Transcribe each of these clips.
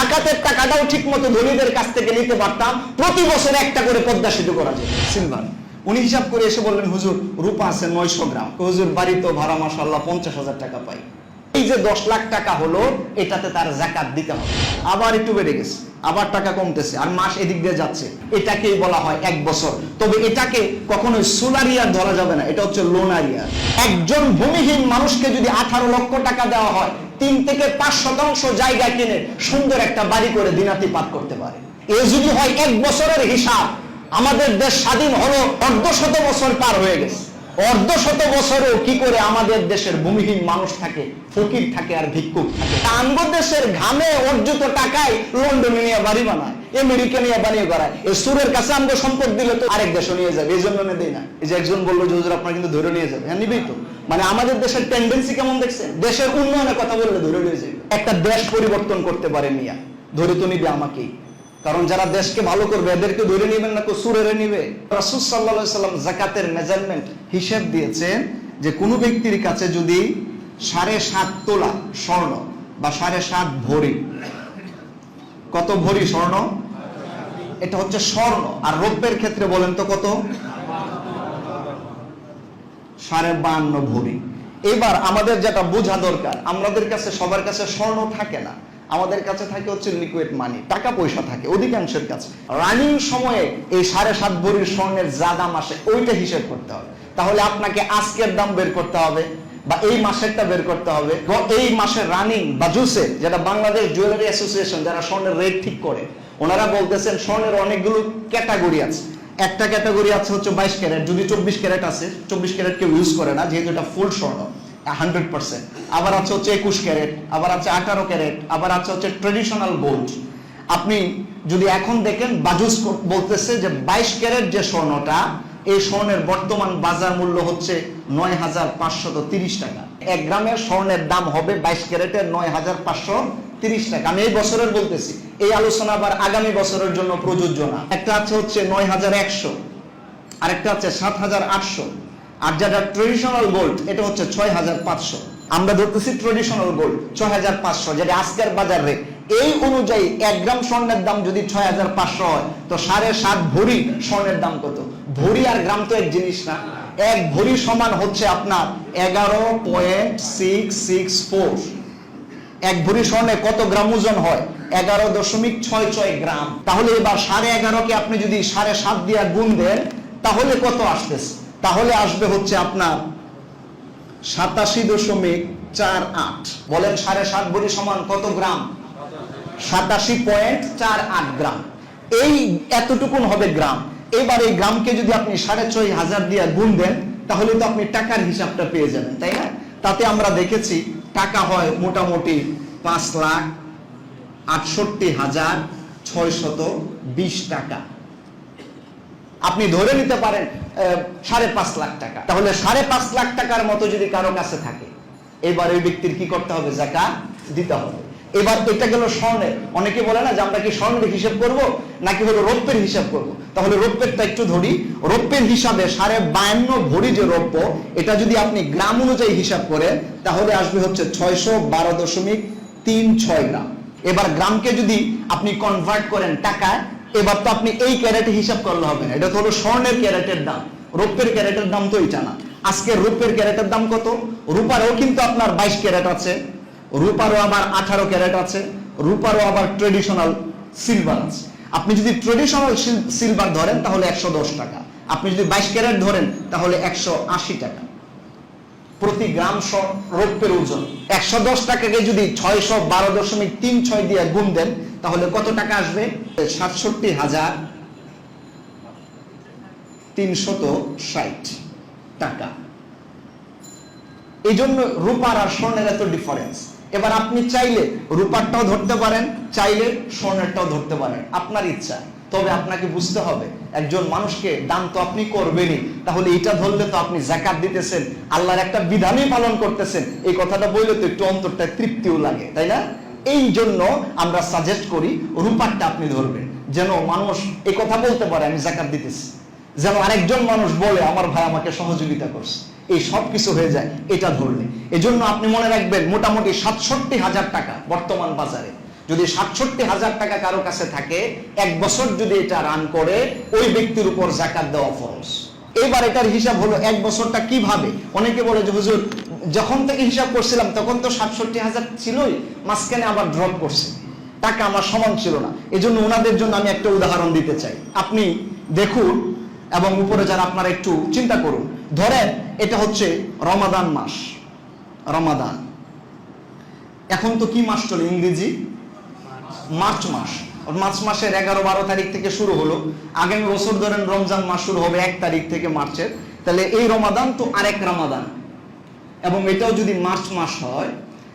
জাকাতের টাকাটাও ঠিক মতো ধনীদের কাছ থেকে নিতে পারতাম। প্রতি বছর একটা করে পদ্মা সেতু করা যেত। সিলভার উনি হিসাব করে এসে বললেন হুজুর রূপা আছে নয়শো গ্রাম। হুজুর বাড়ি তো ভাড়া মাসাল্লাহ পঞ্চাশ হাজার টাকা পাই। এই যে দশ লাখ টাকা হলো এটাতে তার জাকাত দিতে হবে। আবার একটু বেড়ে গেছে আবার টাকা কমতেছে আর মাস এদিক দিয়ে যাচ্ছে। এটাকেই বলা হয় এক বছর। তবে এটাকে কখনোই সোলারিয়ার ধরা যাবে না এটা হচ্ছে লোনারিয়ার একজন ভূমিহীন মানুষকে যদি আঠারো লক্ষ টাকা দেওয়া হয় তিন থেকে পাঁচ শতাংশ জায়গা কিনে সুন্দর একটা বাড়ি করে দিনাতিপাত করতে পারে। এ যদি হয় এক বছরের হিসাব, আমাদের দেশ স্বাধীন হলো অর্ধ শত বছর পার হয়ে গেছে। অর্ধ শত বছরেও কি করে আমাদের দেশের ভূমিহীন মানুষ থাকে, ফকির থাকে আর ভিক্ষুক থাকে? দেশের ঘামে অর্জিত টাকায় লন্ডনে নিয়ে বাড়ি বানায়, আমেরিকা নিয়ে বানিয়ে করায় এই সুরের কাছে আমগো সম্পদ দিলে তো আরেক দেশে নিয়ে যাবে, এই জন্য দেই না। এই যে একজন বলল যে আপনার কিন্তু ধরে নিয়ে যাবে হ্যাঁ নিবেই তো। মানে আমাদের দেশের টেন্ডেন্সি কেমন দেখছেন? দেশের উন্নয়নের কথা বললে ধরে নিয়ে একটা দেশ পরিবর্তন করতে পারে মিয়া, ধরে তো নিবে আমাকেই। কারণ যারা দেশকে ভালো করবে, এদেরকে ধরে নেবেন না সুরেরে নিবে। রাসুল সাল্লাম জাকাতের মেজারমেন্ট হিসেব দিয়েছেন যে কোনো ব্যক্তির কাছে যদি সাড়ে সাত তোলা স্বর্ণ বা সাড়ে সাত ভরি, কত ভরি স্বর্ণ? এটা হচ্ছে স্বর্ণ। আর রৌপ্যের ক্ষেত্রে বলেন তো কত? সাড়ে বান্ন ভরি এবার আমাদের যেটা বোঝা দরকার, আমাদের কাছে, সবার কাছে স্বর্ণ থাকে না। আমাদের কাছে থাকে হচ্ছে লিকুইড মানি টাকা পয়সা থাকে অধিকাংশের কাছে। রানিং সময়ে এই সাড়ে সাত ভরির স্বর্ণের যা দাম আসে, ওইটা হিসেব করতে হবে। তাহলে আপনাকে আজকের দাম বের করতে হবে, বা এই মাসেরটা বের করতে হবে এই মাসের রানিং বা জুসে যেটা বাংলাদেশ জুয়েলারি অ্যাসোসিয়েশন যারা স্বর্ণের রেট ঠিক করে, ওনারা বলতেছেন স্বর্ণের অনেকগুলো ক্যাটাগরি আছে। একটা ক্যাটাগরি আছে হচ্ছে বাইশ ক্যারেট। যদি চব্বিশ ক্যারেট আছে, চব্বিশ ক্যারেট কেউ ইউজ করে না, যেহেতু এটা ফুল স্বর্ণ হান্ড্রেড পার্সেন্ট আবার আছে হচ্ছে একুশ ক্যারেট, আবার আছে আঠারো ক্যারেট, আবার আছে হচ্ছে ট্রেডিশনাল গোল্ড আপনি যদি এখন দেখেন, বাজুস বলতেছে যে বাইশ ক্যারেট যে স্বর্ণটা, এই স্বর্ণের বর্তমান বাজার মূল্য হচ্ছে নয় হাজার পাঁচশত তিরিশ টাকা। এক গ্রামের স্বর্ণের দাম হবে বাইশ ক্যারেটের নয় হাজার পাঁচশো তিরিশ টাকা আমি এই বছরের বলতেছি, এই আলোচনা আবার আগামী বছরের জন্য প্রযোজ্য না। একটা আছে হচ্ছে নয় হাজার একশো, আরেকটা আছে সাত হাজার আটশো। আর যেটা ট্রেডিশনাল গোল্ড এটা হচ্ছে ছয় হাজার পাঁচশো। আমরা ধরতেছি ট্রেডিশনাল গোল্ড ছয় হাজার পাঁচশো। যেটা আজকের বাজার রেট এই অনুযায়ী এক গ্রাম স্বর্ণের দাম যদি ছয় হাজার পাঁচশো হয়, তো সাড়ে সাত ভরি স্বর্ণের দাম কত? ভরি আর গ্রাম তো এক জিনিস না। এক ভরি সমান হচ্ছে আপনার এগারো পয়েন্ট সিক্স সিক্স ফোর এক ভরি স্বর্ণে কত গ্রাম ওজন হয়? এগারো দশমিক ছয় ছয় গ্রাম। তাহলে এবার সাড়ে এগারোকে আপনি যদি সাড়ে সাত দিয়ে গুণ দেন, তাহলে কত আসতেছে? তাহলে আসবে হচ্ছে আপনার সাতাশি দশমিক চার আট। বলেন সাড়ে সাত ভরি সমান কত গ্রাম? সাতাশি পয়েন্ট চার আট গ্রাম। এই এতটুকুন হবে গ্রাম। এবার এই গ্রামকে যদি আপনি সাড়ে ছয় হাজার দিয়ে গুণ দেন, তাহলে তো আপনি টাকার হিসাবটা পেয়ে যাবেন, তাই না? তাতে আমরা দেখেছি টাকা হয় মোটামুটি পাঁচ লাখ আটষট্টি হাজার ছয়শত বিশ টাকা। আপনি ধরে নিতে পারেন সাড়ে পাঁচ লাখ টাকা। তাহলে সাড়ে পাঁচ লাখ টাকার মতো যদি কারও কাছে থাকে, এবার ওই ব্যক্তির কি করতে হবে? জাকা দিতে হবে। এবার এটা গেল স্বর্ণের অনেকে বলে না যে আমরা কি স্বর্ণের হিসাব করব, নাকি হলো রৌপ্যের হিসাব করব? তাহলে রৌপ্যেরটা একটু ধরি। রৌপ্যের হিসাবে সাড়ে বায়ান্ন ভরি যে রৌপ্য, এটা যদি আপনি গ্রাম অনুযায়ী হিসাব করেন, তাহলে আসবে হচ্ছে ছয়শো বারো দশমিক তিন ছয় গ্রাম। এবার গ্রামকে যদি আপনি কনভার্ট করেন টাকায়, এবার তো আপনি এই ক্যারেটে হিসাব করলে হবে না। এটা তো হলো স্বর্ণের ক্যারেটের দাম। রৌপ্যের ক্যারেটের দাম তো এটা না। আজকে রৌপ্যের ক্যারেটের দাম কত? রূপারও কিন্তু আপনার বাইশ ক্যারেট আছে। রূপারও আবার আঠারো ক্যারেট আছে, রূপারও আবার ট্রেডিশনাল সিলভার আছে। আপনি যদি ট্রেডিশনাল সিলভার ধরেন, তাহলে একশো দশ টাকা। আপনি যদি বাইশ ক্যারেট ধরেন, তাহলে একশো আশি টাকা। প্রতি গ্রাম রৌপ্যের ওজন। একশো দশ টাকাকে যদি ছয়শো বারো দশমিক তিন ছয় দিয়ে গুণ দেন, তাহলে কত টাকা আসবে? সাতষট্টি হাজার তিনশত ষাট টাকা। এই জন্য রূপার আর স্বর্ণের এত ডিফারেন্স এবার আপনি চাইলে রূপারটাও ধরতে পারেন, চাইলে স্বর্ণেরটাও ধরতে পারেন। আপনার ইচ্ছা। তবে আপনাকে বুঝতে হবে, একজন মানুষকে দান তো আপনি করবেনই। তাহলে এটা ধরলে তো আপনি জাকাত দিতেছেন, আল্লাহর একটা বিধানই পালন করতেছেন। এই কথাটা বললে তো একটু অন্তরটা তৃপ্তিও লাগে, তাই না? এই জন্য আমরা সাজেস্ট করি, রূপারটা আপনি ধরবেন। যেন মানুষ এই কথা বলতে পারে, আমি জাকাত দিতেছি। যেন আরেকজন মানুষ বলে, আমার ভাই আমাকে সহযোগিতা করছে। এই সব কিছু হয়ে যায়, এটা ধরলে। এজন্য আপনি মনে রাখবেন, মোটামুটি সাতষট্টি হাজার টাকা বর্তমান বাজারে। যদি সাতষট্টি হাজার টাকা কারও কাছে থাকে, এক বছর যদি এটা রান করে, ওই ব্যক্তির উপর জাকাত দেওয়া ফরজ। এবার এটার হিসাব হলো এক বছরটা কীভাবে? অনেকে বলে যে, হুজুর, যখন থেকে হিসাব করছিলাম, তখন তো সাতষট্টি হাজার ছিলই, মাঝখানে আবার ড্রপ করছে। টাকা আমার সমান ছিল না। এজন্য ওনাদের জন্য আমি একটা উদাহরণ দিতে চাই। আপনি দেখুন এবং উপরে যারা আপনারা একটু চিন্তা করুন। ধরেন এটা হচ্ছে রমাদান মাস। রমাদান। এখন তো কি মাস চলে ইংরেজি? মার্চ মাস। মার্চ মাসের এগারো বারো তারিখ থেকে শুরু হলো। আগামী বছর ধরেন রমজান মাস শুরু হবে এক তারিখ থেকে মার্চের। তাহলে এই রমাদান তো আরেক রমাদান। এবং এটাও যদি মার্চ মাস হয়,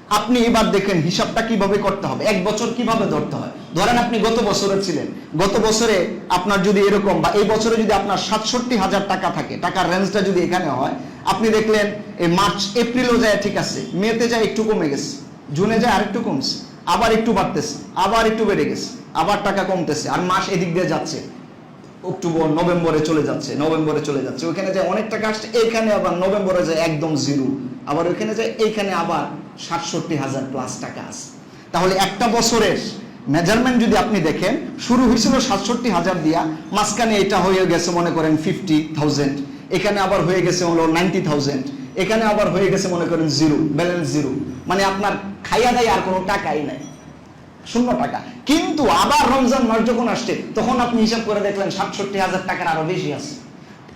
আপনি এবার দেখেন হিসাবটা কীভাবে করতে হবে? এক বছর কীভাবে ধরতে হয়? ধরেন আপনি গত বছরে ছিলেন। গত বছরে আপনার যদি এরকম বা এই বছরে যদি আপনার সাতষট্টি হাজার টাকা থাকে, টাকার রেঞ্জটা যদি এখানে হয়, আপনি দেখলেন এই মার্চ, এপ্রিলও যায় ঠিক আছে, মেতে যায় একটু কমে গেছে, জুনে যায় আরেকটু কমছে, আবার একটু বাড়তেছে, আবার একটু বেড়ে গেছে, আবার টাকা কমতেছে, আর মাস এদিক দিয়ে যাচ্ছে। অক্টোবর, নভেম্বরে চলে যাচ্ছে, নভেম্বরে চলে যাচ্ছে, ওইখানে যায় অনেক টাকা আসছে, এইখানে আবার নভেম্বরে যায় একদম জিরো আবার ওইখানে যায়, এইখানে আবার সাতষট্টি হাজার প্লাস টাকা আছে। তাহলে একটা বছরের মেজারমেন্ট যদি আপনি দেখেন, শুরু হয়েছিল সাতষট্টি হাজার দিয়া, মাঝখানে এটা হয়ে গেছে, মনে করেন ফিফটি থাউজেন্ড এখানে আবার হয়ে গেছে, হলো নাইনটি থাউজেন্ড এখানে আবার হয়ে গেছে, মনে করেন জিরো ব্যালেন্স জিরো মানে আপনার খাইয়া দেয় আর কোনো টাকাই নাই। শূন্য টাকা। কিন্তু আবার রমজান মাস যখন আসছে, তখন আপনি হিসাব করে দেখলেন, সাতষট্টি হাজার টাকার আরও বেশি আছে।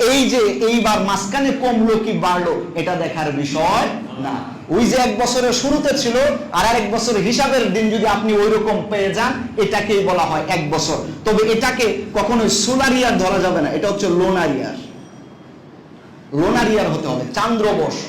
এই যে এইবার মাঝখানে কমলো কি বাড়লো, এটা দেখার বিষয় না। ওই যে এক বছরের শুরুতে ছিল, আর এক বছরের হিসাবের দিন যদি আপনি ওই রকম পেয়ে যান, এটাকেই বলা হয় এক বছর। তবে এটাকে কখনোই সোলারিয়ার ধরা যাবে না, এটা হচ্ছে লোনারিয়ার লোনারিয়ার হতে হবে, চান্দ্রবর্ষ,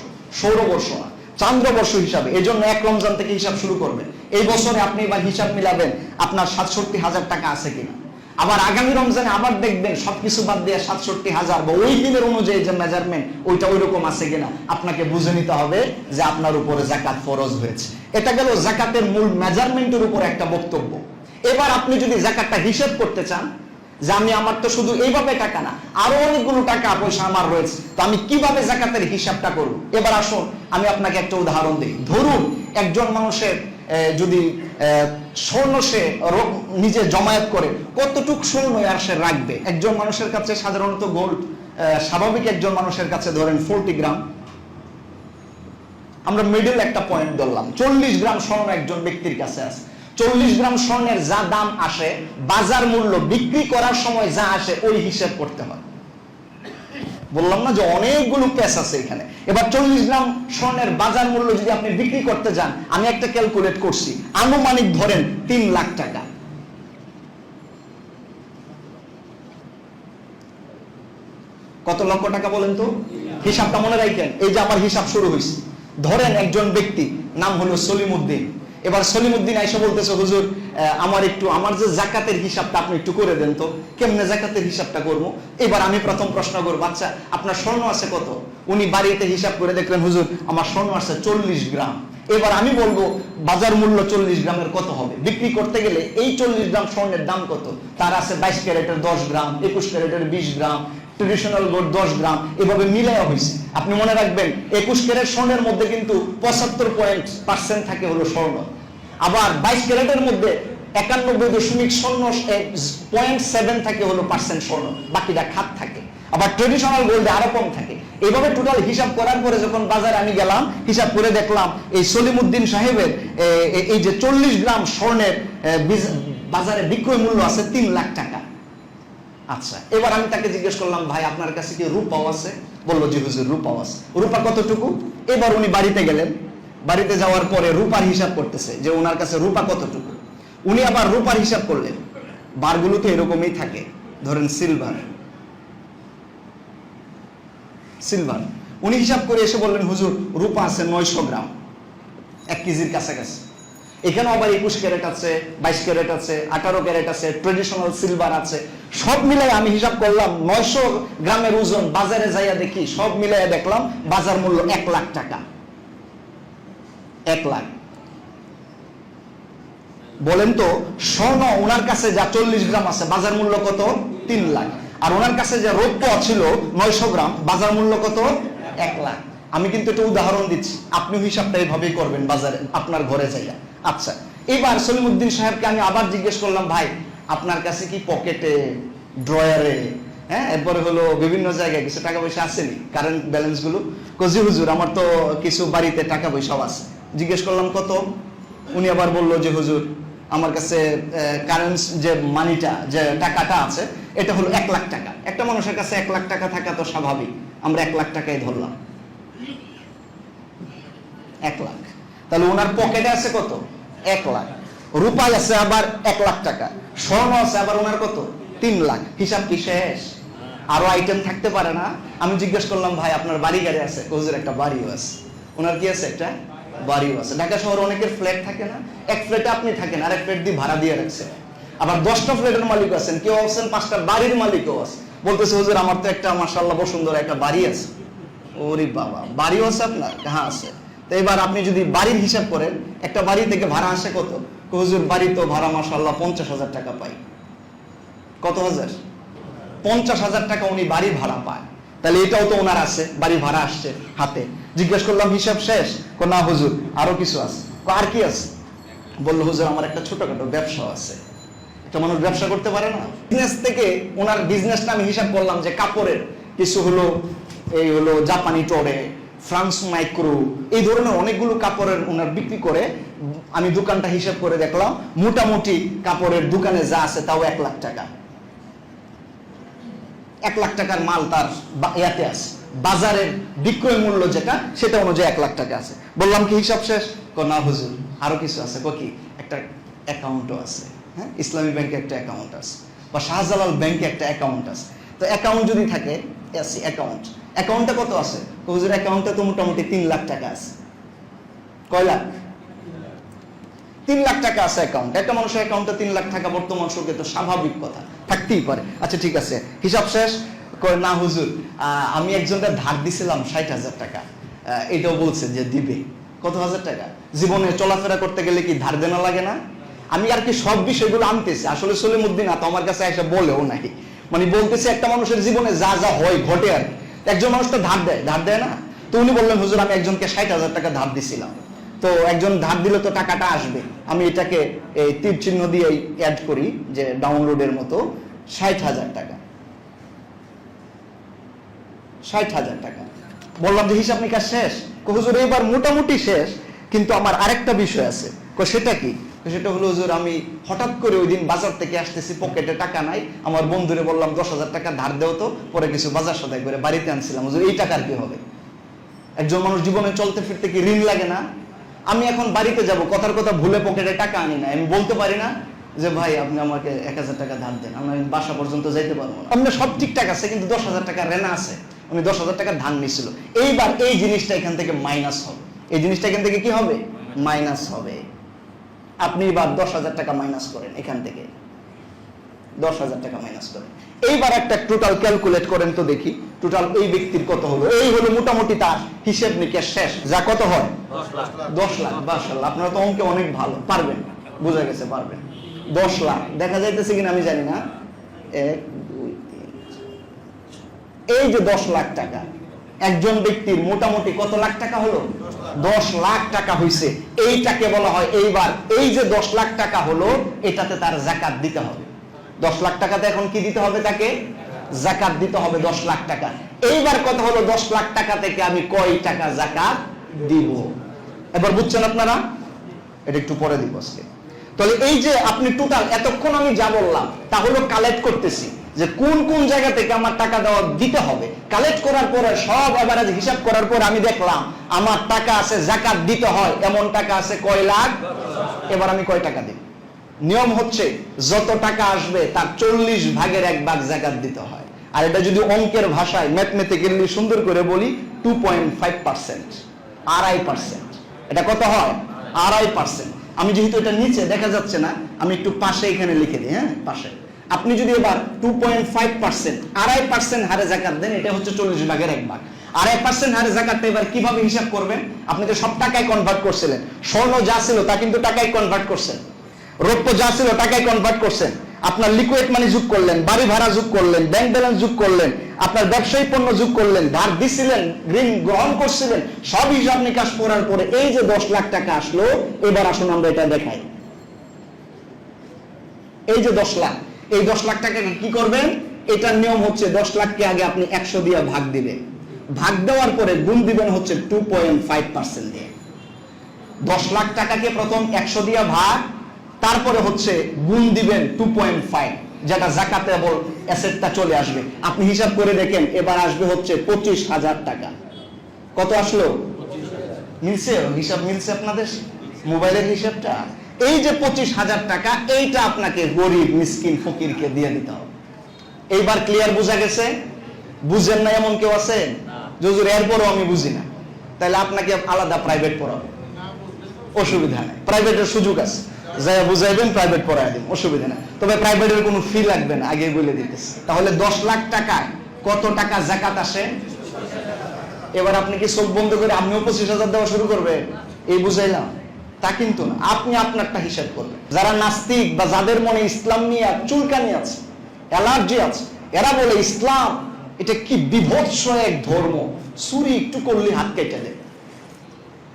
সৌরবর্ষ। না চান্দ্রবর্ষ হিসাবে এই জন্য এক রমজান থেকে হিসাব শুরু করবেন এই বছরে আপনি এবার হিসাব মিলাবেন, আপনার সাতষট্টি হাজার টাকা আছে কিনা। আবার আগামী রমজানে আবার দেখবেন সবকিছু বাদ দিয়ে সাতষট্টি হাজার বা ওই দিনের অনুযায়ী যে মেজারমেন্ট, ওইটা ওই রকম আছে কিনা আপনাকে বুঝে নিতে হবে যে আপনার উপরে জাকাত ফরজ হয়েছে। এটা গেল জাকাতের মূল মেজারমেন্টের উপর একটা বক্তব্য। এবার আপনি যদি জাকাতটা হিসেব করতে চান, যে আমি আমার তো শুধু এইভাবে টাকা না, আরও অনেকগুলো টাকা পয়সা আমার রয়েছে, তো আমি কীভাবে জাকাতের হিসাবটা করব? এবার আসুন, আমি আপনাকে একটা উদাহরণ দিই। ধরুন, একজন মানুষের যদি স্বর্ণ সে নিজে জমায়েত করে, কতটুক স্বর্ণ আর সে রাখবে? একজন মানুষের কাছে সাধারণত গোল্ড স্বাভাবিক একজন মানুষের কাছে ধরেন ফোরটি গ্রাম আমরা মিডল একটা পয়েন্ট ধরলাম। চল্লিশ গ্রাম স্বর্ণ একজন ব্যক্তির কাছে আছে। চল্লিশ গ্রাম স্বর্ণের যা দাম আসে, বাজার মূল্য বিক্রি করার সময় যা আসে, ওই হিসেব করতে হয়। বললাম না যে অনেকগুলো ক্যাশ আছে এখানে। এবার চল্লিশ গ্রাম স্বর্ণের বাজার মূল্য যদি আপনি বিক্রি করতে যান, আমি একটা ক্যালকুলেট করছি। আনুমানিক ধরেন তিন লাখ টাকা। কত লক্ষ টাকা বলেন তো? হিসাবটা মনে রাখেন, এই যে আমার হিসাব শুরু হয়েছে ধরেন একজন ব্যক্তি, নাম হলো সলিমুদ্দিন। এবার সলিমুদ্দিন আইসা বলতেছে, হুজুর আমার একটু, আমার যে জাকাতের হিসাবটা আপনি একটু করে দেন তো, কেমনে জাকাতের হিসাবটা করব? এবার আমি প্রথম প্রশ্ন করব আচ্ছা আপনার স্বর্ণ আছে কত? উনি বাড়িতে হিসাব করে দেখলেন, হুজুর, আমার স্বর্ণ আছে চল্লিশ গ্রাম। এবার আমি বলব, বাজার মূল্য চল্লিশ গ্রামের কত হবে? বিক্রি করতে গেলে এই চল্লিশ গ্রাম স্বর্ণের দাম কত? তার আছে বাইশ ক্যারেটের দশ গ্রাম, একুশ ক্যারেটের বিশ গ্রাম ট্রেডিশনাল গোল্ড দশ গ্রাম, এভাবে মিলাইয়া হয়েছে আপনি মনে রাখবেন, একুশ ক্যারেট স্বর্ণের মধ্যে কিন্তু পঁচাত্তর পয়েন্ট পার্সেন্ট থাকে হলো স্বর্ণ। আবার বাইশ ক্যারেটের মধ্যে একানব্বই দশমিক স্বর্ণ পয়েন্ট সেভেন থাকে হলো পার্সেন্ট স্বর্ণ, বাকিটা খাত থাকে। আবার ট্রেডিশনাল গোল্ডে আরও কম থাকে। এইভাবে টোটাল হিসাব করার পরে যখন বাজারে আমি গেলাম, হিসাব করে দেখলাম, এই সলিমুদ্দিন সাহেবের এই যে চল্লিশ গ্রাম স্বর্ণের বাজারে বিক্রয় মূল্য আছে তিন লাখ টাকা। আচ্ছা এবার আমি তাকে জিজ্ঞেস করলাম, ভাই, আপনার কাছে কি রূপাও আছে? বলল, জি হুজুর, রূপাও আছে। রূপা কতটুকু? এবার উনি বাড়িতে গেলেন। বাড়িতে যাওয়ার পরে রূপার হিসাব করতেছে যে ওনার কাছে রূপা কতটুকু। উনি আবার রূপার হিসাব করলেন। বারগুলো তো এরকমই থাকে। ধরেন সিলভার। সিলভার। উনি হিসাব করে এসে বললেন, হুজুর, রূপা আছে নয়শো গ্রাম, এক কেজির কাছাকাছি। এখানে আবার একুশ ক্যারেট আছে, বাইশ ক্যারেট আছে, আঠারো ক্যারেট আছে ট্রেডিশনাল সিলভার আছে। সব মিলাই আমি হিসাব করলাম নয়শো গ্রামের ওজন বাজারে যাইয়া দেখি, সব মিলাই দেখলাম বাজার মূল্য এক লাখ টাকা। এক লাখ। বলেন তো, স্বর্ণ ওনার কাছে যা চল্লিশ গ্রাম আছে, বাজার মূল্য কত? তিন লাখ। আর ওনার কাছে যে রৌপ্য ছিল নয়শো গ্রাম, বাজার মূল্য কত? এক লাখ। আমি কিন্তু একটা উদাহরণ দিচ্ছি আপনি হিসাবটা এইভাবেই করবেন বাজারে, আপনার ঘরে যাইয়া। আচ্ছা এবার সলিমুদ্দিন সাহেবকে আমি আবার জিজ্ঞেস করলাম, ভাই, আপনার কাছে কি পকেটে ড্রয়ারে হ্যাঁ এরপরে হলো বিভিন্ন জায়গায় কিছু টাকা পয়সা আসেনি কারেন্ট ব্যালেন্সগুলো? কজি, হুজুর, আমার তো কিছু বাড়িতে টাকা পয়সাও আছে। জিজ্ঞেস করলাম, কত? উনি আবার বলল যে, হুজুর, আমার কাছে কারেন্ট যে মানিটা যে টাকাটা আছে, এটা হলো এক লাখ টাকা। একটা মানুষের কাছে এক লাখ টাকা থাকা তো স্বাভাবিক। আমরা এক লাখ টাকাই ধরলাম। এক লাখ। তাহলে ওনার পকেটে আছে কত? এক লাখ। রূপায় আছে আবার এক লাখ টাকা। স্বর্ণ আছে আবার ওনার কত? তিন লাখ। হিসাব কি শেষ? আরও আইটেম থাকতে পারে না। আমি জিজ্ঞেস করলাম, ভাই, আপনার বাড়ি গাড়ি আছে? হুজুর, একটা বাড়িও আছে। ওনার কি আছে? একটা বাড়িও আছে। ঢাকা শহরে অনেকের ফ্ল্যাট থাকে না। এক ফ্ল্যাটে আপনি থাকেন আর এক ফ্ল্যাট দিয়ে ভাড়া দিয়ে রাখছে আবার দশটা ফ্ল্যাটের মালিক আছেন। কেউ আছেন, পাঁচটা বাড়ির মালিকও আছে। বলতেছে, হুজুর, আমার তো একটা মার্শাল্লাহ বসুন্ধরা একটা বাড়ি আছে। ওরে বাবা, বাড়িও আছে আপনার? হ্যাঁ আছে। তো এবার আপনি যদি বাড়ির হিসাব করেন, একটা বাড়ি থেকে ভাড়া আসে কত? হুজুর, বাড়ি তো ভাড়া মাসাল্লাহ পঞ্চাশ হাজার টাকা পাই। কত হাজার? পঞ্চাশ হাজার টাকা উনি বাড়ি ভাড়া পায়। তাহলে এটাও তো ওনার আছে বাড়ি ভাড়া আসছে হাতে। জিজ্ঞেস করলাম, হিসাব শেষ? না হুজুর, আরও কিছু আছে। আর কি আছে? বলল, হুজুর, আমার একটা ছোটখাটো ব্যবসা আছে। একটা মানুষ ব্যবসা করতে পারে না? বিজনেস থেকে ওনার বিজনেসটা আমি হিসাব করলাম যে কাপড়ের কিছু হলো, এই হলো জাপানি টরে ফ্রান্স মাইক্রো, এই ধরনের অনেকগুলো কাপড়ের ওনার বিক্রি করে আমি দোকানটা হিসাব করে দেখলাম, মোটামুটি কাপড়ের দোকানে যা আছে তাও এক লাখ টাকা। এক লাখ টাকার মাল তার ইয়াতে আছে। বাজারের বিক্রয় মূল্য যেটা, সেটা অনুযায়ী এক লাখ টাকা আছে। বললাম কি হিসাব শেষ? না হুজুর, আরও কিছু আছে। কো? একটা অ্যাকাউন্টও আছে। হ্যাঁ ইসলামী ব্যাংকে একটা অ্যাকাউন্ট আছে বা শাহজালাল ব্যাংকে একটা অ্যাকাউন্ট আছে। তো অ্যাকাউন্ট যদি থাকে অ্যাকাউন্ট অ্যাকাউন্টে কত আছে? হুজুর অ্যাকাউন্টে তো মোটামুটি তিন লাখ টাকা আছে। কয় লাখ? তিন লাখ টাকা আছে অ্যাকাউন্ট একটা মানুষের অ্যাকাউন্টে তিন লাখ টাকা বর্তমান সুখে তো স্বাভাবিক কথা, থাকতেই পারে। আচ্ছা ঠিক আছে, হিসাব শেষ। না হুজুর আমি ধার দিছিলাম ষাট হাজার টাকা। এটাও বলছে যে দিবে। কত হাজার টাকা? জীবনে চলাফেরা করতে গেলে কি ধার দেনা লাগে না? আমি আর কি সব বিষয়গুলো আনতেছি। আসলে সলিমুদ্দিন আমার কাছে এসে বলেও নাই। মানে বলতেছে একটা মানুষের জীবনে যা যা হয়, ঘটে আর কি। একজন মানুষ তো ধার দেয় ধার দেয় না? তো উনি বললেন, হুজুর, আমি একজনকে ষাট হাজার টাকা ধার দিছিলাম। তো একজন ধার দিলে তো টাকাটা আসবে। আমি এটাকে এই তীর চিহ্ন দিয়ে অ্যাড করি যে ডাউনলোডের মতো ষাট হাজার টাকা। ষাট হাজার টাকা। বললাম যে, হিসাব নিকাশ শেষ? হুজুর এবার মোটামুটি শেষ, কিন্তু আমার আরেকটা বিষয় আছে। সেটা কি? কো সেটা হলো হুজুর আমি হঠাৎ করে ওই দিন বাজার থেকে আসতেছি পকেটে টাকা নাই। আমার বন্ধুরে বললাম দশ হাজার টাকা ধার দেও তো পরে কিছু বাজার সদাই করে বাড়িতে আনছিলাম। হুজুর এই টাকার কি হবে? একজন মানুষ জীবনে চলতে ফিরতে কি ঋণ লাগে না? আমি এখন বাড়িতে যাব কথার কথা ভুলে পকেটে টাকা আনি না। আমি বলতে পারি না যে ভাই আপনি আমাকে এক হাজার টাকা ধার দেন আমি বাসা পর্যন্ত যাইতে পারব না। আপনার সব ঠিকঠাক আছে কিন্তু দশ হাজার টাকা রেনা আছে। আমি দশ হাজার টাকা ধান নিছিল। এইবার এই জিনিসটা এখান থেকে মাইনাস হবে। এই জিনিসটা এখান থেকে কি হবে? মাইনাস হবে। আপনি এবার দশ হাজার টাকা মাইনাস করেন এখান থেকে। দশ হাজার টাকা মাইনাস করেন। এইবার একটা টোটাল ক্যালকুলেট করেন তো দেখি টোটাল এই ব্যক্তির কত হলো? এই হলো মোটামুটি তার হিসেব নিকেশ শেষ। যা কত হয়? দশ লাখ। মাশাআল্লাহ। আপনারা তো অঙ্কে অনেক ভালো। পারবেন বোঝা গেছে পারবেন। দশ লাখ। দেখা যাইতেছে কিনা আমি জানি না। এক দুই তিন এই যে দশ লাখ টাকা একজন ব্যক্তির মোটামুটি কত লাখ টাকা হলো? দশ লাখ টাকা হইছে। এইটাকে বলা হয় এইবার। এই যে দশ লাখ টাকা হলো, এটাতে তার জাকাত দিতে হবে। দশ লাখ টাকাতে এখন কি দিতে হবে তাকে? জাকাত দিতে হবে দশ লাখ টাকা। এইবার কথা হলো, দশ লাখ টাকা থেকে আমি কয় টাকা জাকাত দিব? এবার বুঝছেন আপনারা? এটা একটু পরে দিব আজকে। তাহলে এই যে আপনি টোটাল এতক্ষণ আমি যা বললাম, তা হলো কালেক্ট করতেছি। যে কোন কোন জায়গা থেকে আমার টাকা দেওয়া দিতে হবে। কালেক্ট করার পরে, সব এভারেজ হিসাব করার পর আমি দেখলাম, আমার টাকা আছে জাকাত দিতে হয়, এমন টাকা আছে কয় লাখ? এবার আমি কয় টাকা দিই? নিয়ম হচ্ছে, যত টাকা আসবে, তার চল্লিশ ভাগের এক ভাগ জাকাত দিতে হয়। আর এটা যদি অঙ্কের ভাষায় ম্যাথমেটিক্যালি সুন্দর করে বলি টু পয়েন্ট ফাইভ পার্সেন্ট আড়াই পার্সেন্ট এটা কত হয়? আড়াই পার্সেন্ট আমি যেহেতু এটা নিচে, দেখা যাচ্ছে না, আমি একটু পাশে এখানে লিখে দিই হ্যাঁ? পাশে। আপনি যদি এবার টু পয়েন্ট ফাইভ পার্সেন্ট আড়াই পার্সেন্ট হারে জাকাত দেন, এটা হচ্ছে চল্লিশ ভাগের এক ভাগ। আড়াই পার্সেন্ট হারে জাকাতটা এবার কীভাবে হিসাব করবেন? আপনি তো সব টাকায় কনভার্ট করছিলেন। স্বর্ণ যা ছিল তা কিন্তু টাকায় কনভার্ট করছেন। রৌপ্য যা ছিল টাকায় কনভার্ট করছেন। আপনার লিকুইড মানি যোগ করলেন, বাড়ি ভাড়া যোগ করলেন ব্যাংক ব্যালেন্স যোগ করলেন, আপনার ব্যবসায়ী পণ্য যোগ করলেন, ধার দিছিলেন, ঋণ গ্রহণ করছিলেন সব হিসাব নিকাশ করার পরে এই যে দশ লাখ টাকা আসলো, এবার আসুন আমরা এটা দেখাই। এই যে দশ লাখ এই দশ লাখ টাকাকে কি করবেন? এটার নিয়ম হচ্ছে দশ লাখকে আগে আপনি একশো দিয়ে ভাগ দিবেন। ভাগ দেওয়ার পরে গুণ দিবেন হচ্ছে টু পয়েন্ট ফাইভ পার্সেন্ট দিয়ে। দশ লাখ টাকাকে প্রথম একশো দিয়ে ভাগ তারপরে হচ্ছে গুণ দিবেন টু পয়েন্ট ফাইভ যেটা জাকাতেবল অ্যাসেটটা চলে আসবে। আপনি হিসাব করে দেখেন এবার আসবে হচ্ছে পঁচিশ হাজার টাকা। কত আসলো? মিলছে? হিসাব মিলছে আপনাদের? মোবাইলের হিসাবটা? এই যে পঁচিশ হাজার টাকা এইটা আপনাকে গরিব মিসকিন ফকিরকে দিয়ে দিতে হবে। এইবার ক্লিয়ার বোঝা গেছে? বুঝেন না এমন কেউ আছে? যজুর এরপরও আমি বুঝি না। তাহলে আপনাকে আলাদা প্রাইভেট পড়াবো। অসুবিধা নেই। প্রাইভেটের সুযোগ আছে। যাই বুঝাইবেন প্রাইভেট পড়াই দিন অসুবিধা নেই। তবে প্রাইভেটের কোনো ফি লাগবে না আগে বলে দিতেছে। তাহলে দশ লাখ টাকায় কত টাকা জাকাত আসে? এবার আপনি কি চোখ বন্ধ করে আপনিও পঁচিশ হাজার দেওয়া শুরু করবেন এই বুঝাইলাম। তা কিন্তু না। আপনি আপনারটা হিসাব করবেন। যারা নাস্তিক বা যাদের মনে ইসলাম নিয়ে চুলকানি আছে, অ্যালার্জি আছে, এরা বলে ইসলাম, এটা কি বিভৎস এক ধর্ম। চুরি একটু করলে হাত কেটে দেয়।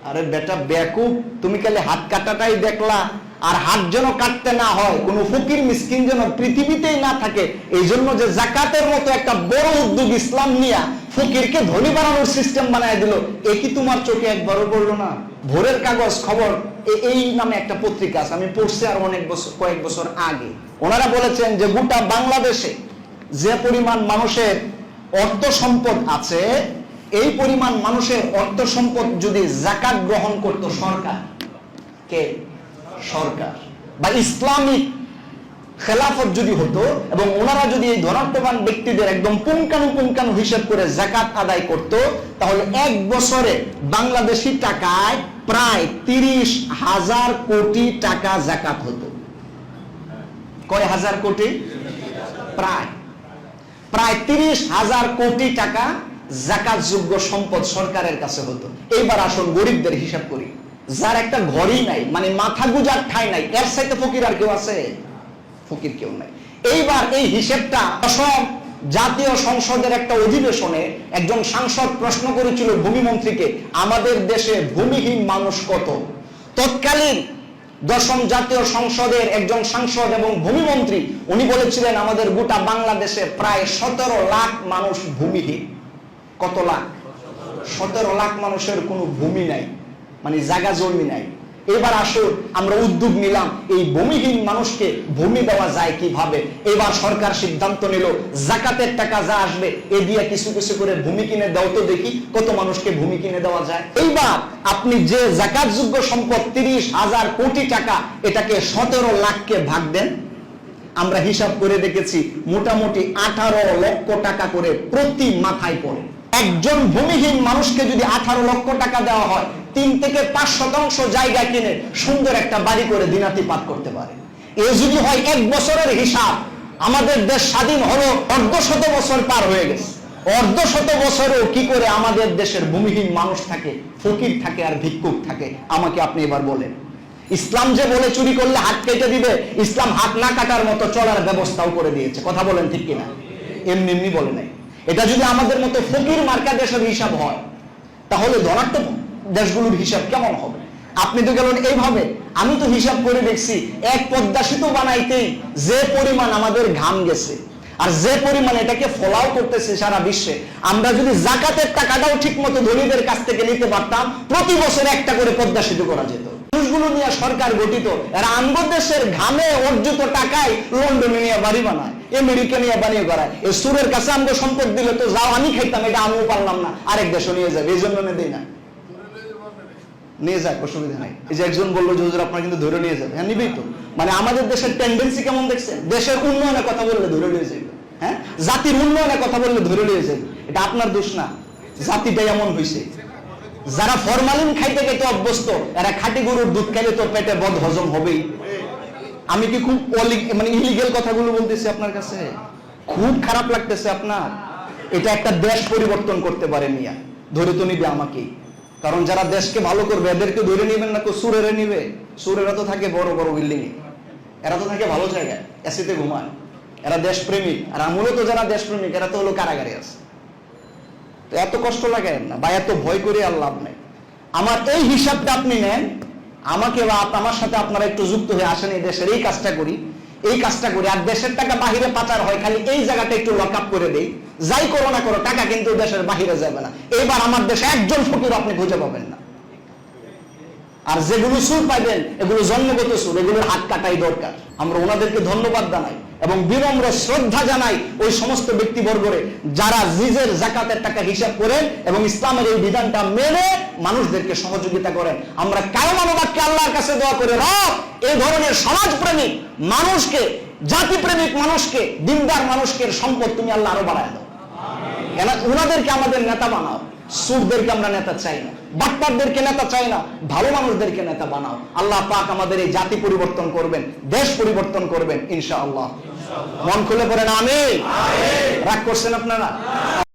আরে বেটা বেকুব, তুমি খালি হাত কাটাটাই দেখলা। আর হাত যেন কাটতে না হয়, কোন ফকির মিসকিন যেন পৃথিবীতেই না থাকে এই জন্য যে জাকাতের মতো একটা বড় উদ্যোগ ইসলাম নিয়া ফকিরকে ধনী বানানোর সিস্টেম বানায় দিল, এ কি তোমার চোখে একবারও পড়ল না? ভোরের কাগজ খবর এই নামে একটা পত্রিকা আছে, আমি পড়ছি আর অনেক বছর, কয়েক বছর আগে। ওনারা বলেছেন যে গোটা বাংলাদেশে যে পরিমাণ মানুষের অর্থ সম্পদ আছে, এই পরিমাণ মানুষের অর্থ সম্পদ যদি জাকাত গ্রহণ করত সরকার, কে? সরকার বা ইসলামিক খেলাফত যদি হতো এবং ওনারা যদি এই ধনাত্মবান ব্যক্তিদের একদম পুঙ্কানু পুঙ্কানু হিসেব করে জাকাত আদায় করত, তাহলে এক বছরে বাংলাদেশি টাকায় প্রায় তিরিশ হাজার কোটি টাকা জাকাত হতো। কয় হাজার কোটি? প্রায়। প্রায় তিরিশ হাজার কোটি টাকা জাকাতযোগ্য সম্পদ সরকারের কাছে হতো। এইবার আসুন গরিবদের হিসাব করি। যার একটা ঘরই নাই মানে মাথা গুজার ঠাই নাই, এর সাথে ফকির আর কেউ আছে? ফকির কেউ নাই। এইবার এই হিসেবটা অসম জাতীয় সংসদের একটা অধিবেশনে একজন সাংসদ প্রশ্ন করেছিল ভূমিমন্ত্রীকে, আমাদের দেশে ভূমিহীন মানুষ কত? তৎকালীন দশম জাতীয় সংসদের একজন সাংসদ এবং ভূমিমন্ত্রী, উনি বলেছিলেন, আমাদের গোটা বাংলাদেশে প্রায় সতেরো লাখ মানুষ ভূমিহীন। কত লাখ? সতেরো লাখ মানুষের কোনো ভূমি নাই। মানে জায়গা জমি নাই। এবার আসুন, আমরা উদ্যোগ নিলাম, এই ভূমিহীন মানুষকে ভূমি দেওয়া যায় কীভাবে? এবার সরকার সিদ্ধান্ত নিল, জাকাতের টাকা যা আসবে, এ দিয়ে কিছু কিছু করে ভূমি কিনে দাও তো দেখি, কত মানুষকে ভূমি কিনে দেওয়া যায়। এইবার আপনি যে জাকাতযোগ্য সম্পদ তিরিশ হাজার কোটি টাকা, এটাকে সতেরো লাখকে ভাগ দেন। আমরা হিসাব করে দেখেছি, মোটামুটি আঠারো লক্ষ টাকা করে প্রতি মাথায় পড়ে। একজন ভূমিহীন মানুষকে যদি আঠারো লক্ষ টাকা দেওয়া হয় তিন থেকে পাঁচ শতাংশ জায়গা কিনে সুন্দর একটা বাড়ি করে দিনাতিপাত করতে পারে। এ যদি হয় এক বছরের হিসাব, আমাদের দেশ স্বাধীন হলো অর্ধ শত বছর পার হয়ে গেছে। অর্ধ শত বছরেও কি করে আমাদের দেশের ভূমিহীন মানুষ থাকে, ফকির থাকে আর ভিক্ষুক থাকে? আমাকে আপনি এবার বলেন। ইসলাম যে বলে চুরি করলে হাত কেটে দিবে, ইসলাম হাত না কাটার মতো চলার ব্যবস্থাও করে দিয়েছে। কথা বলেন ঠিক কিনা? এমনি এমনি বলে নাই। এটা যদি আমাদের মতো ফকির মার্কা দেশের হিসাব হয়, তাহলে ধরার ধনাত্মক দেশগুলোর হিসাব কেমন হবে? আপনি তো গেলেন এইভাবে। আমি তো হিসাব করে দেখছি, এক পদ্মা সেতু বানাইতেই যে পরিমাণ আমাদের ঘাম গেছে, আর যে পরিমাণ এটাকে ফলাও করতেছে সারা বিশ্বে, আমরা যদি জাকাতের টাকাটাও ঠিক মতো ধনীদের কাছ থেকে নিতে পারতাম, প্রতি বছর একটা করে পদ্মা সেতু করা যেত। মানুষগুলো নিয়ে সরকার গঠিত, এরা আঙ্গ দেশের ঘামে অর্জিত টাকায় লন্ডনে নিয়ে বাড়ি বানায়, আমেরিকা নিয়ে বানিয়ে করায় এই সুরের কাছে আমাকে সম্পদ দিলে তো যাও, আমি খাইতাম, এটা আমিও পারলাম না, আরেক দেশও নিয়ে যাবে, এই জন্য দেই না। নিয়ে যাক, অসুবিধা নাই। এই যে একজন বলল যে, হুজুর, আপনার কিন্তু ধরে নিয়ে যাবে। হ্যাঁ নিবেই তো। মানে আমাদের দেশের টেন্ডেন্সি কেমন দেখছেন? দেশের উন্নয়নের কথা বললে ধরে নিয়ে যাবে। হ্যাঁ? জাতির উন্নয়নের কথা বললে ধরে নিয়ে যাবে। এটা আপনার দোষ না। জাতিটাই এমন হয়েছে যারা ফরমালিন খাইতে খাইতে অভ্যস্ত, এরা খাঁটি গরুর দুধ খাইলে তো পেটে বদ হজম হবেই। আমি কি খুব মানে ইলিগেল কথাগুলো বলতেছি আপনার কাছে? খুব খারাপ লাগতেছে আপনার। এটা একটা দেশ পরিবর্তন করতে পারে মিয়া। ধরে তো নিবে আমাকেই। কারণ যারা দেশকে ভালো করবে, এদেরকে ধরে নিবেন না সুরেরে নিবে। সুরেরা তো থাকে বড় বড় বিল্ডিং এ। এরা তো থাকে ভালো জায়গায় এসিতে ঘুমায়। এরা দেশপ্রেমিক। আর মূলত যারা দেশপ্রেমিক, এরা তো হলো কারাগারে আছে। তো এত কষ্ট লাগে না, বা এত ভয় করে আর লাভ নেই। আমার এই হিসাবটা আপনি নেন, আমাকে বা আমার সাথে আপনারা একটু যুক্ত হয়ে আসেন, এই দেশের এই কাজটা করি। এই কাজটা করি। আর দেশের টাকা বাহিরে পাচার হয়, খালি এই জায়গাটা একটু লক আপ করে দেই। যাই করো না করো, টাকা কিন্তু দেশের বাহিরে যাবে না। এবার আমার দেশে একজন ফকির আপনি খুঁজে পাবেন না। আর যেগুলো সুর পাইবেন, এগুলো জন্মগত সুর এগুলোর হাত কাটাই দরকার। আমরা ওনাদেরকে ধন্যবাদ জানাই। এবং বিনম্র শ্রদ্ধা জানাই ওই সমস্ত ব্যক্তিবর্গরে যারা নিজের জাকাতের টাকা হিসাব করেন এবং ইসলামের এই বিধানটা মেনে মানুষদেরকে সহযোগিতা করেন। আমরা কায়মানবাদকে আল্লাহর কাছে দোয়া করে এই ধরনের সমাজপ্রেমিক মানুষকে, জাতিপ্রেমিক মানুষকে, দিনদার মানুষকে সম্পদ তুমি আল্লাহ আরও বাড়ায় দাও। কেন ওনাদেরকে আমাদের নেতা বানাও? সুরদেরকে আমরা নেতা চাই না। বাটপারদেরকে নেতা চাই না। ভালো মানুষদেরকে নেতা বানাও। আল্লাহ পাক আমাদের এই জাতি পরিবর্তন করবেন, দেশ পরিবর্তন করবেন, ইনশাআল্লাহ। মন খুলে পড়েন আমি রাগ করছেন আপনারা?